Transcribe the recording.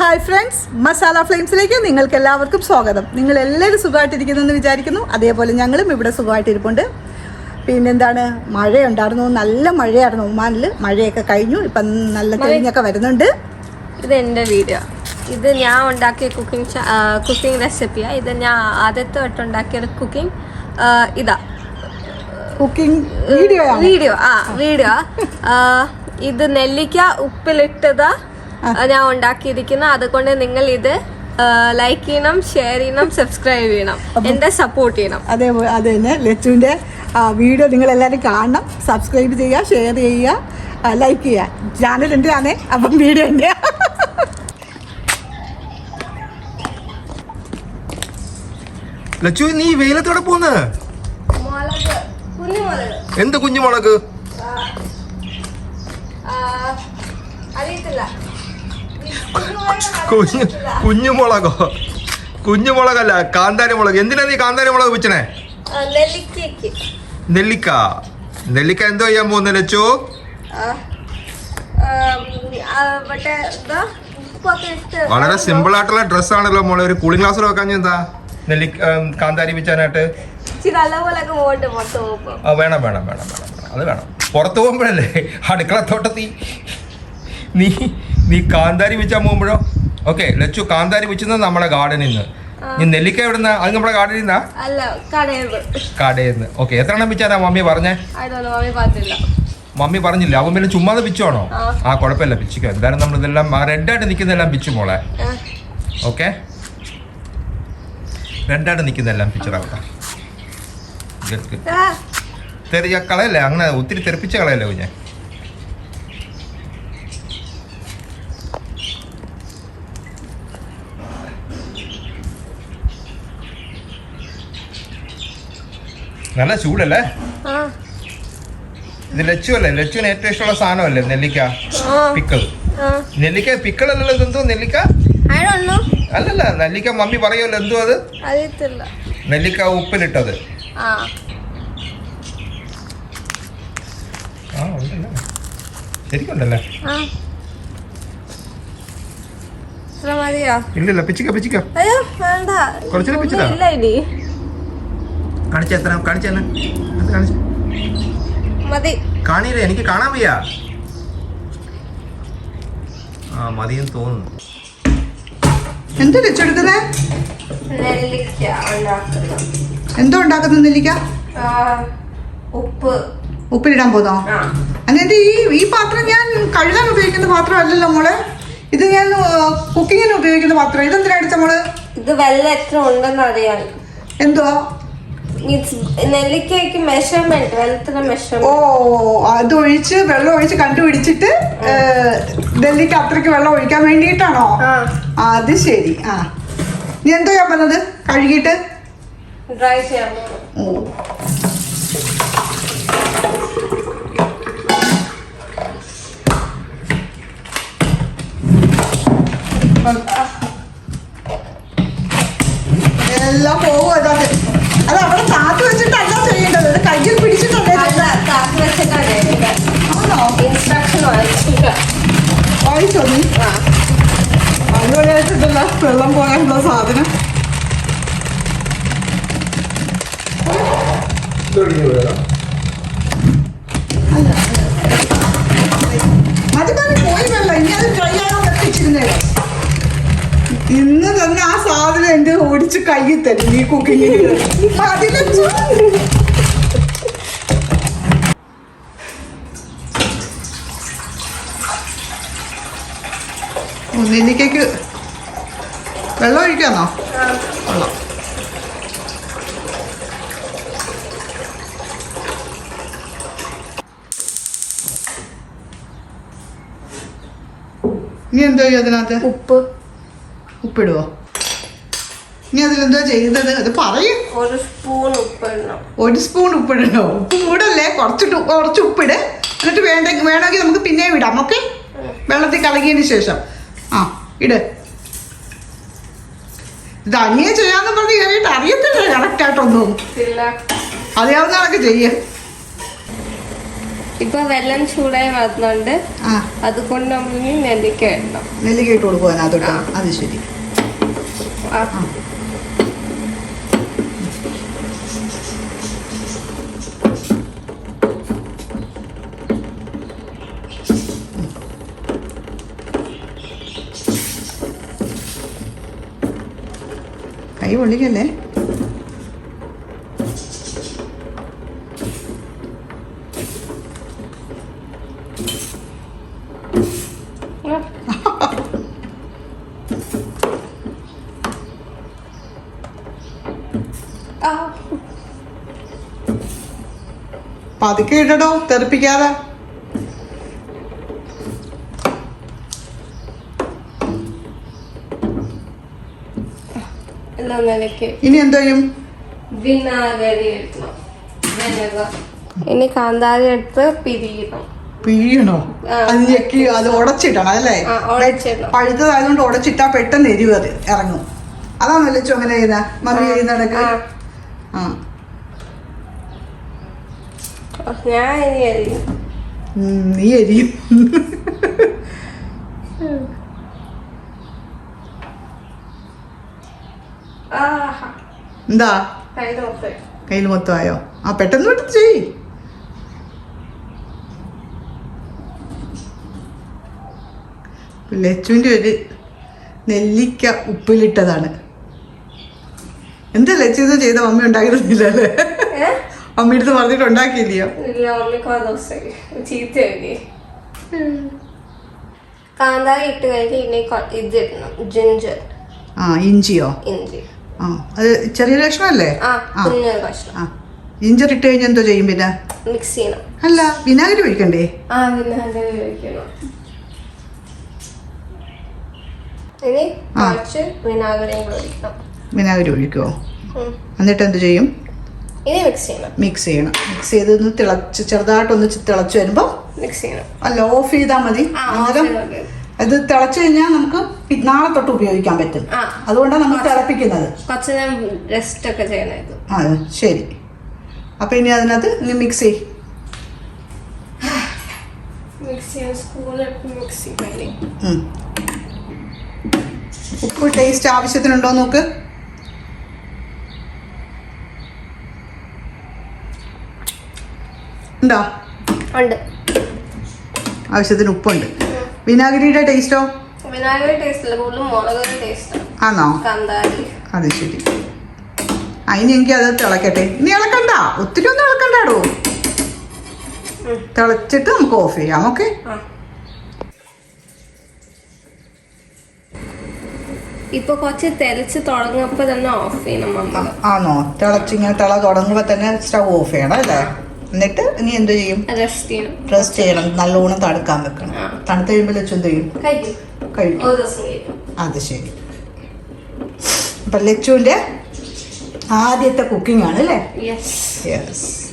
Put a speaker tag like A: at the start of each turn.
A: Hi friends masala ഫ്ലെയിംസിലേക്ക് നിങ്ങൾക്ക് എല്ലാവർക്കും സ്വാഗതം. നിങ്ങൾ എല്ലാവരും സുഖമായിട്ടിരിക്കുന്നെന്ന് വിചാരിക്കുന്നു. അതേപോലെ ഞങ്ങളും ഇവിടെ സുഖമായിട്ടിരിപ്പുണ്ട്. പിന്നെന്താണ്? മഴയുണ്ടായിരുന്നു. നല്ല മഴയായിരുന്നു. ഒമാനിൽ മഴയൊക്കെ കഴിഞ്ഞു. ഇപ്പം നല്ല തെളിഞ്ഞൊക്കെ വരുന്നുണ്ട്.
B: ഇത് എന്റെ വീഡിയോ. ഇത് ഞാൻ ഉണ്ടാക്കിയ കുക്കിംഗ് കുക്കിംഗ് റെസിപ്പിയാണ് ഇത് ഞാൻ ആദ്യത്തെ വട്ടം ഉണ്ടാക്കിയ കുക്കിംഗ് ഇതാ.
A: കുക്കിംഗ് വീഡിയോ
B: വീഡിയോ ആ വീഡിയോ ഇത് നെല്ലിക്ക ഉപ്പിലിട്ടതാ. ഞാൻ ഉണ്ടാക്കിയിരിക്കുന്നത് അതുകൊണ്ട് നിങ്ങൾ ഇത് ലൈക്ക് ചെയ്യണം ഷെയർ ചെയ്യണം സബ്സ്ക്രൈബ് ചെയ്യണം. എന്റെ സപ്പോർട്ട് ചെയ്യണം.
A: അതേപോലെ അത് തന്നെ ലച്ചുവിന്റെ വീഡിയോ നിങ്ങൾ എല്ലാവരും കാണണം. സബ്സ്ക്രൈബ് ചെയ്യുക ഷെയർ ചെയ്യുക ലൈക്ക് ചെയ്യുക. ചാനൽ എന്റെ ആണേ അപ്പം വീഡിയോ എന്റെ
C: ലച്ചു നീ വെയിലത്തോടെ
B: കുഞ്ഞുമുളക്
C: എന്ത് കുഞ്ഞുമുളക് കുഞ്ഞു കുഞ്ഞുമുളകോ കുഞ്ഞുമുളകല്ല കാന്താരി മുളക്. എന്തിനാ നീ കാന്താരി മുളക് വെച്ചണേ നെല്ലിക്ക. നെല്ലിക്ക എന്തോ ചെയ്യാൻ പോകുന്ന ലച്ചു? വളരെ സിമ്പിൾ ആയിട്ടുള്ള ഡ്രസ് ആണല്ലോ മോളെ. ഒരു കൂളിംഗ് ഗ്ലാസ്സിൽ വെക്കാൻ എന്താ? നെല്ലിക്ക കാന്താരി വെച്ചാനായിട്ട് വേണം വേണം വേണം വേണം അത് വേണം. പുറത്തു പോകുമ്പോഴല്ലേ? അടുക്കള തോട്ടത്തി നീ നീ കാന്താരി വെച്ചാ പോകുമ്പോഴോ? ഓക്കെ ലച്ചു കാന്താരി വെച്ചത് നമ്മുടെ ഗാർഡനിൽ നിന്ന് നീ നെല്ലിക്ക എവിടുന്ന? അത് നമ്മുടെ ഗാർഡനിൽ നിന്നാ?
B: അല്ല കടയിൽ
C: നിന്ന്. ഓക്കെ എത്ര എണ്ണം വെച്ചാനാ മമ്മി പറഞ്ഞേ?
B: മമ്മി
C: പറഞ്ഞില്ല. അവൻ പിന്നെ ചുമ്മാതെ പിച്ചുവാണോ?
B: ആ.
C: ആ കുഴപ്പമില്ല പിച്ചിക്കോ. എന്തായാലും നമ്മൾ ഇതെല്ലാം റെഡായിട്ട് നിൽക്കുന്നതെല്ലാം പിച്ചു മോളെ. ഓക്കെ റെഡായിട്ട് നിൽക്കുന്നതെല്ലാം പിച്ചറാവട്ടെ തെറിയ കളയല്ലേ? അങ്ങനെ ഒത്തിരി തെറിപ്പിച്ച കളയല്ലേ കുഞ്ഞെ? നല്ല ചൂടല്ലേ? ഇത് ലച്ചു അല്ലേ? ലച്ചുവിന് ഏറ്റവും ഇഷ്ടമുള്ള സാധനമല്ലേ നെല്ലിക്ക? പിക്കൾ നെല്ലിക്ക പിക്കിൾ അല്ലല്ലോ എന്തോ നെല്ലിക്ക. അല്ലല്ല നെല്ലിക്ക മമ്മി പറയുമല്ലോ എന്തോ അത്? നെല്ലിക്ക ഉപ്പിലിട്ടത്.
B: ശരിക്കുണ്ടല്ലേ?
C: ഇല്ലില്ല പിച്ചിക്ക പിച്ചിക്ക.
B: കുറച്ചില്ല വേണ്ട
C: കുറച്ചുകൂടെ പിച്ചതാ?
B: ഒന്നും ഇല്ല ഇനി
C: കാണിച്ച എത്ര കാണിച്ച അത് കാണിച്ച.
B: മതി.
C: കാണിയില്ല? എനിക്ക് കാണാൻ വയ്യ. ആ മതിയെന്ന് തോന്നുന്നു.
A: എന്തോ
B: ഉണ്ടാക്കുന്ന.
A: എന്തോ ഉണ്ടാക്കുന്നു നെല്ലിക്ക?
B: ഉപ്പ്.
A: ഉപ്പിലിടാൻ പോന്നോ?
B: ആ.
A: ഈ ഈ പാത്രം ഞാൻ കഴുകാൻ ഉപയോഗിക്കുന്ന പാത്രം അല്ലല്ലോ മോളെ. ഇത് ഞാൻ കുക്കിങ്ങിന് ഉപയോഗിക്കുന്ന പാത്രം. ഇതെന്തിനാ അടിച്ച മോൾ?
B: ഇത് വെള്ളം എത്ര ഉണ്ടെന്ന് അറിയാൻ. മീൻസ് നെല്ലിക്കയ്ക്ക് മെഷർമെന്റ് വെള്ളത്തിന്റെ മെഷർമെന്റ്
A: അത് ഒഴിച്ച് വെള്ളം ഒഴിച്ച് കണ്ടുപിടിച്ചിട്ട് ഡൽഹിക്ക് അത്രയ്ക്ക് വെള്ളം ഒഴിക്കാൻ
B: വേണ്ടിട്ടാണോ
A: അത് ശരി. ആ. നീ എന്തോ ഞാൻ പറഞ്ഞത് കഴുകിട്ട്
B: ഡ്രൈ ചെയ്യാൻ
A: വെള്ളം പോകാനുള്ള സാധനം. ഇന്ന് തന്നെ ആ സാധനം എന്റെ ഓടിച്ച് കയ്യിൽ തരും ഈ അതിലെച്ചു നെല്ലിക്കയ്ക്ക് വെള്ളം ഒഴിക്കാന്നോ വെള്ളം ഇനി എന്തോ അതിനകത്ത്?
B: ഉപ്പ്.
A: ഉപ്പിടുവോ? ഇനി അതിലെന്തോ ചെയ്തത്? അത് പറയും.
B: ഒരു സ്പൂൺ ഉപ്പ് ഇടണം
A: ഒരു സ്പൂൺ ഉപ്പിടണോ? ഉപ്പ് കൂടല്ലേ? കുറച്ച് കുറച്ച് ഉപ്പിട്. എന്നിട്ട് വേണ്ട വേണമെങ്കിൽ നമുക്ക് പിന്നെയും ഇടാം ഓക്കെ? വെള്ളത്തിൽ കലങ്ങിയതിന് ശേഷം. ആ ഇട്. ഇത് അനിയെ ചെയ്യാന്ന് പറഞ്ഞ് കയറിയിട്ട് അറിയത്തില്ല കറക്റ്റായിട്ടൊന്നും
B: ആയിട്ടൊന്നും.
A: അറിയാവുന്ന ആളൊക്കെ ചെയ്യ.
B: ഇപ്പൊ വെള്ളം ചൂടായി
A: വന്നോണ്ട്
B: അതുകൊണ്ട് നമ്മൾ നെല്ലിക്ക ഇടണം.
A: നെല്ലിക്ക ഇട്ട് കൊടുക്കുവാനാ അത് ശരി. കൈ പൊള്ളിക്കല്ലേ. പതുക്കെ ഇടടോ തെറിപ്പിക്കാതെ?
B: എല്ലാം
A: ഇനി എന്തോ ചെയ്യും
B: വിനാഗിരി ഇനി കാന്താരി എടുത്ത് പിരിയണം.
A: പിഴിയണോ. അത് ഞെക്കി അത് ഉടച്ചിടണം അല്ലേ?
B: ആ, ഉടച്ചിടണം.
A: പഴുത്തതായതുകൊണ്ട് ഉടച്ചിട്ടാ പെട്ടെന്ന് എരിവ് അത് ഇറങ്ങും. അതാണല്ലോ ചോ അങ്ങനെ ചെയ്താ മമ്മി ചെയ്യുന്നിടക്ക്
B: ആ.
A: ആ.
B: ഞാൻ ഇനി
A: ഉം, നീ എരിയും. എന്താ? കയ്യിൽ മൊത്തമായോ? ആ പെട്ടെന്ന് പെട്ടെന്ന് ചെയ് ലച്ചുവിന്റെ ഒരു നെല്ലിക്ക ഉപ്പിലിട്ടതാണ്. എന്താ ലച്ചു ഇത് ചെയ്ത മമ്മി ഉണ്ടാക്കിയിരുന്നില്ല അല്ലേ? അമ്മ എടുത്ത് പറഞ്ഞിട്ട് ഉണ്ടാക്കിയില്ലയോ?
B: കാന്താരി ഇട്ട് കഴിഞ്ഞ് ഇനി കൊ- ഇത് ഇടണം ജിഞ്ചർ.
A: ആ ഇഞ്ചിയോ?
B: ഇഞ്ചി.
A: ആ അത് ചെറിയ ലക്ഷണമല്ലേ
B: ആ കുഞ്ഞൊരു കഷ്ണം.
A: ആ. ഇഞ്ചർ ഇട്ട് കഴിഞ്ഞാൽ എന്തോ ചെയ്യും പിന്നെ?
B: മിക്സ് ചെയ്യണം.
A: അല്ല വിനാഗിരി ഒഴിക്കണ്ടേ?
B: ആ വിനാഗിരി ഒഴിക്കണം. ഇനി. കുറച്ച് വിനാഗിരി ഒഴിക്കണം.
A: വിനാഗിരി ഒഴിക്കുമോ എന്നിട്ട് എന്ത് ചെയ്യും?
B: ഇനി മിക്സ് ചെയ്യണം.
A: മിക്സ് ചെയ്യണം. മിക്സ് ചെയ്ത് ഒന്ന് തിളച്ച് ചെറുതായിട്ടൊന്ന് തിളച്ച് വരുമ്പോൾ
B: മിക്സ് ചെയ്യണം.
A: അല്ല ഓഫ് ചെയ്താൽ മതി.
B: അത്
A: അന്നേരം ഇത് തിളച്ച് കഴിഞ്ഞാൽ നമുക്ക് നാളെ തൊട്ട് ഉപയോഗിക്കാൻ പറ്റും. അതുകൊണ്ടാണ് നമ്മൾ തിളപ്പിക്കുന്നത്.
B: കുറച്ച് നേരം റെസ്റ്റ് ഒക്കെ
A: ആ ശരി. അപ്പൊ ഇനി അതിനകത്ത് ഇനി മിക്സ് ചെയ്. ഉപ്പ് ടേസ്റ്റ് ആവശ്യത്തിനുണ്ടോ നോക്ക്. ഉണ്ടോ?
B: ഉണ്ട്.
A: ആവശ്യത്തിന് ഉപ്പുണ്ട്. വിനാഗിരിയുടെ ടേസ്റ്റോ
B: വിനാഗിരി ടേസ്റ്റ് അല്ല കൂടുതലും മുളക് ടേസ്റ്റ്
A: ആണോ.
B: കാന്താരി.
A: അത് ശരി. അതിന് എനിക്ക് അത് തിളക്കട്ടെ. ഇനി ഇളക്കണ്ട. ഒത്തിരി ഒന്നും ഇളക്കണ്ടാടോ?
B: ഉം.
A: തിളച്ചിട്ട് നമുക്ക് ഓഫ് ചെയ്യാം ഓക്കെ.
B: ഇപ്പൊ കുറച്ച് തെളിച്ച് തുടങ്ങിയപ്പോ തന്നെ ഓഫ് ചെയ്യണം
A: ആണോ തിളച്ചിങ്ങനെ തിള തുടങ്ങുമ്പോ തന്നെ സ്റ്റവ് ഓഫ് ചെയ്യണം അല്ലേ? എന്നിട്ട് ഇനി എന്ത് ചെയ്യും?
B: റെസ്റ്റ് ചെയ്യണം.
A: നല്ലോണം തണുക്കാൻ വെക്കണം. തണുത്ത് കഴിയുമ്പോൾ ലച്ചു എന്ത് ചെയ്യും?
B: കഴിക്കും.
A: അത് ശരി. അപ്പം ലച്ചുവിന്റെ ആദ്യത്തെ കുക്കിംഗ് ആണ് അല്ലേ?
B: Yes
A: yes